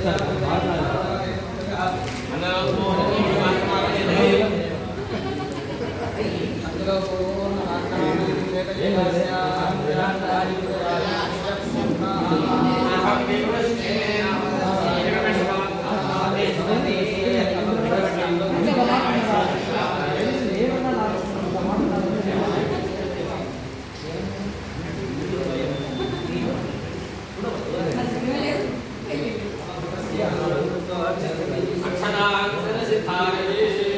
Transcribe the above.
అక్షరాక్షర अक्षराक्षरसिद्धारणे